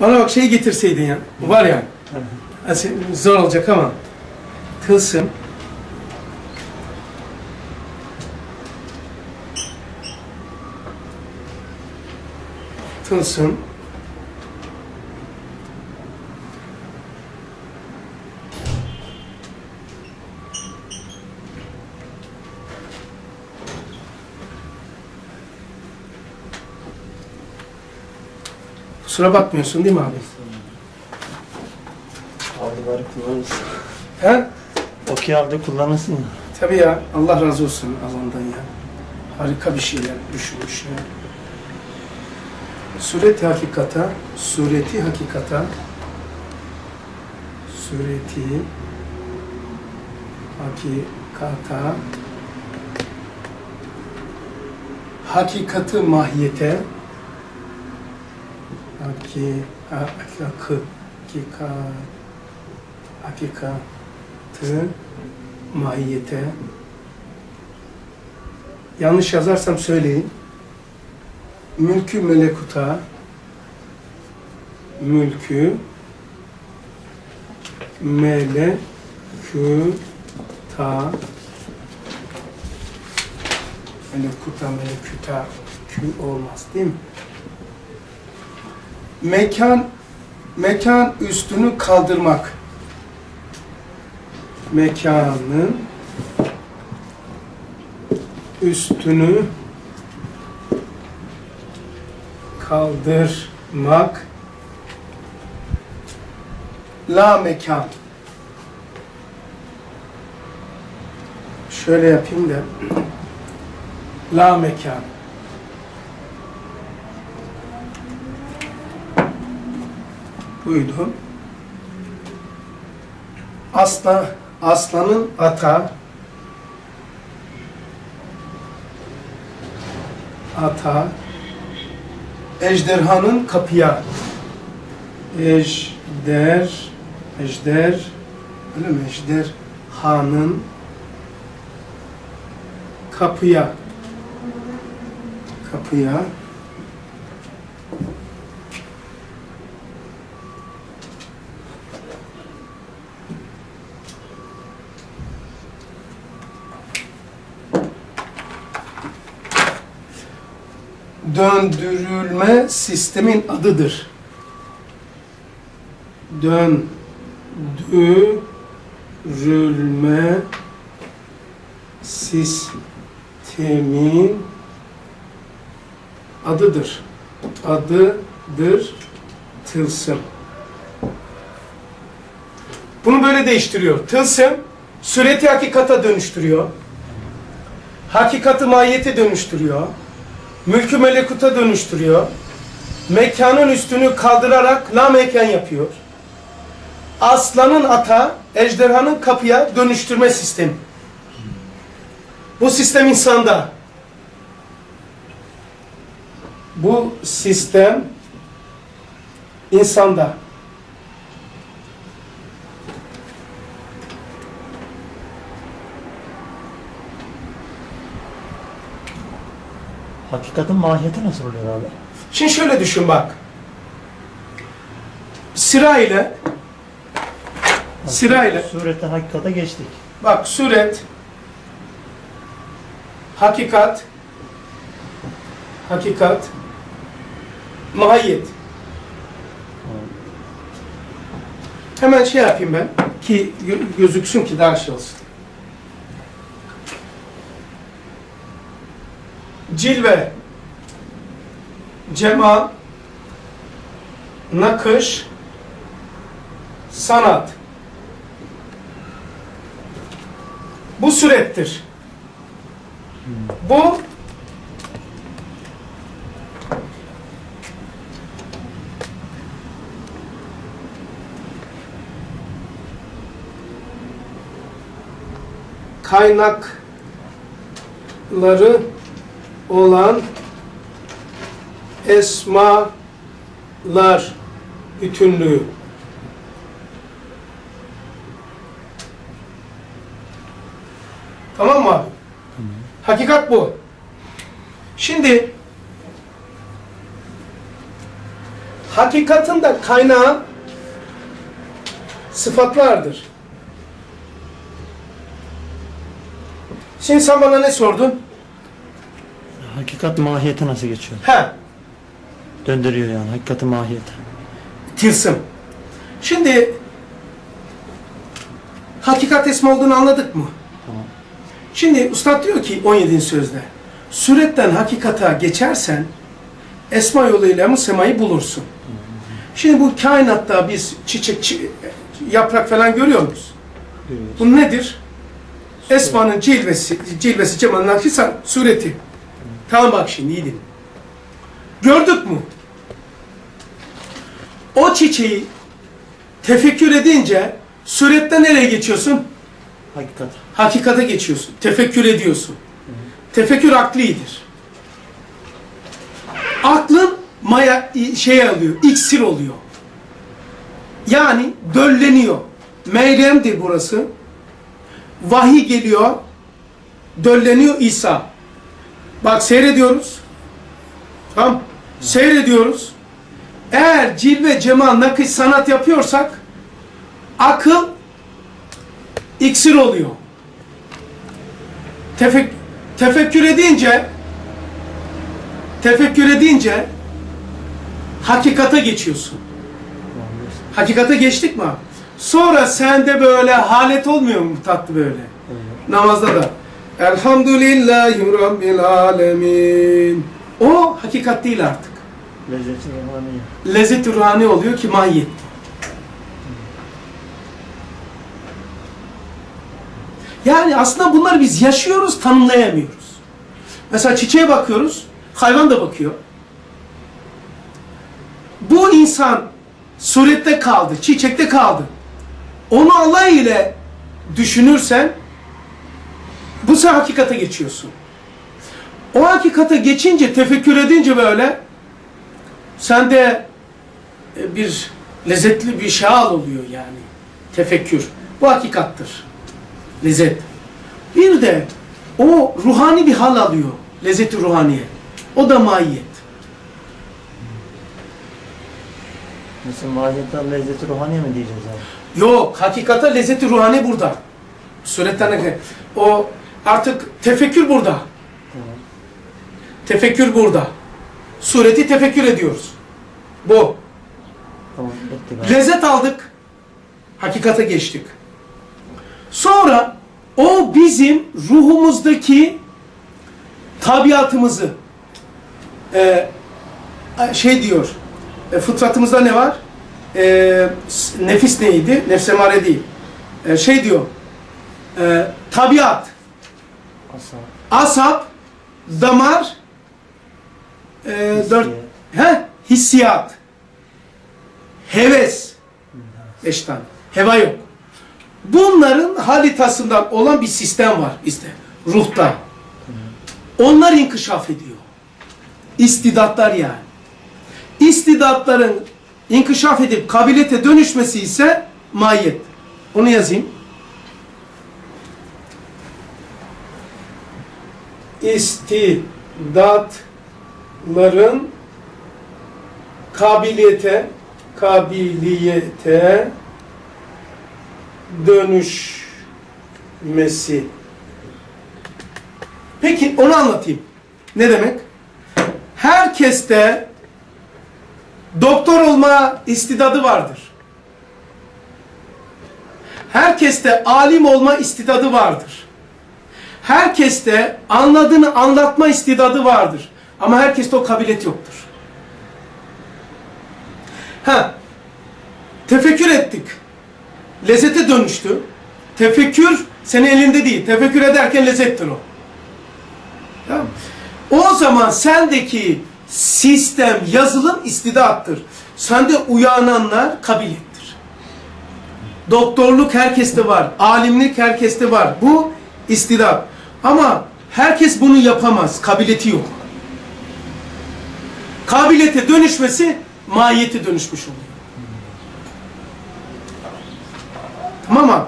Bana bak şey getirseydin ya. Var ya. Aslında Zor olacak ama. Tılsım. Tılsım. Kusura bakmıyorsun değil mi abi? Bari kullanırsın. He? Okey de kullanırsın ya. Tabii ya. Allah razı olsun Allah'ından ya. Harika bir şeyler düşünmüş ya. Sureti hakikata, sureti hakikata, sureti hakikata, hakikati mahiyete, haki, ha- hakikı, hakika, hakikatı mahiyete. Yanlış yazarsam söyleyin. Mülkü melekuta, mülkü melekuta, melekuta, melekuta, kü olmaz değil mi? Mekan, mekan üstünü kaldırmak. Mekanın üstünü kaldırmak. La mekan. Şöyle yapayım da. La mekan buydu asla aslanın ata ata ejderhanın kapıya. Ejder ejder öyle mi? Ejder hanın kapıya. Kapıya döndürülme sistemin adıdır. Döndürülme sistemin adıdır. Adıdır tılsım. Bunu böyle değiştiriyor. Tılsım sureti hakikata dönüştürüyor. Hakikati mahiyete dönüştürüyor mülkü melekuta dönüştürüyor. Mekanın üstünü kaldırarak la mekan yapıyor. Aslanın ata, ejderhanın kapıya dönüştürme sistemi. Bu sistem insanda. Bu sistem insanda. Hakikatin mahiyeti nasıl oluyor abi? Şimdi şöyle düşün bak. Sırayla Sırayla. Surette hakikate geçtik. Bak suret, hakikat, hakikat, mahiyet. Hemen şey yapayım ben ki gö- gözüksün ki daha şey olsun. Cilve, cemal, nakış, sanat. Bu sürettir. Bu kaynakları olan esmalar bütünlüğü. Tamam mı abi? Hakikat bu. Şimdi hakikatin de kaynağı sıfatlardır. Şimdi sen bana ne sordun? Hakikat mahiyete nasıl geçiyor? He, Döndürüyor yani hakikati mahiyete. tılsım. Şimdi hakikat ismi olduğunu anladık mı? Tamam. Şimdi ustad diyor ki 17. sözde Suretten hakikata geçersen esma yoluyla musemayı bulursun. Şimdi bu kainatta biz çiçek, çi- yaprak falan görüyor muyuz? Bu nedir? Esmanın cilvesi, cilvesi cemalın akisa sureti. Tamam bak şimdi iyi dinle. Gördük mü? O çiçeği tefekkür edince suretten nereye geçiyorsun? Hakikat. Hakikate geçiyorsun. Tefekkür ediyorsun. Tefekkür aklidir. Aklın maya şey alıyor, iksir oluyor. Yani dölleniyor. Meryem'dir burası. Vahiy geliyor. Dölleniyor İsa. Bak seyrediyoruz. Tamam. Seyrediyoruz. Eğer cilve, cemal, nakış, sanat yapıyorsak akıl iksir oluyor. Tefek, tefekkür edince tefekkür edince hakikate geçiyorsun. Hakikate geçtik mi? Sonra sende böyle halet olmuyor mu tatlı böyle? Namazda da. Elhamdülillahi Rabbil Alemin. O hakikat değil artık. Lezzeti ruhaniye. Lezzet-i ruhani oluyor ki mahiyet. Yani aslında bunları biz yaşıyoruz, tanımlayamıyoruz. Mesela çiçeğe bakıyoruz, hayvan da bakıyor. Bu insan surette kaldı, çiçekte kaldı. Onu Allah ile düşünürsen bu sen hakikate geçiyorsun. O hakikate geçince, tefekkür edince böyle sende e, bir lezzetli bir şaal oluyor yani. Tefekkür. Bu hakikattır. Lezzet. Bir de o ruhani bir hal alıyor. Lezzeti ruhaniye. O da mahiyet. Mesela mahiyetten lezzeti ruhaniye mi diyeceğiz abi? Yok, hakikata lezzeti ruhani burada. Suretten o artık tefekkür burada. Tamam. Tefekkür burada. Sureti tefekkür ediyoruz. Bu. Tamam. Lezzet aldık. Hakikate geçtik. Sonra o bizim ruhumuzdaki tabiatımızı e, şey diyor e, fıtratımızda ne var? E, nefis neydi? Nefsemare değil. E, şey diyor e, tabiat. Asap, damar e, dört, he? hissiyat, heves, beş tane. Heva yok. Bunların halitasından olan bir sistem var bizde. Ruhta. Onlar inkişaf ediyor. İstidatlar yani. İstidatların inkişaf edip kabiliyete dönüşmesi ise mahiyet. Onu yazayım. İstidatların kabiliyete kabiliyete dönüşmesi. Peki onu anlatayım. Ne demek? Herkeste doktor olma istidadı vardır. Herkeste alim olma istidadı vardır. Herkeste anladığını anlatma istidadı vardır. Ama herkeste o kabiliyet yoktur. Ha, tefekkür ettik. Lezzete dönüştü. Tefekkür senin elinde değil. Tefekkür ederken lezzettir o. Tamam. O zaman sendeki sistem, yazılım istidattır. Sende uyananlar kabiliyettir. Doktorluk herkeste var. Alimlik herkeste var. Bu istidat. Ama herkes bunu yapamaz. Kabiliyeti yok. Kabiliyete dönüşmesi mahiyete dönüşmüş oluyor. Tamam mı?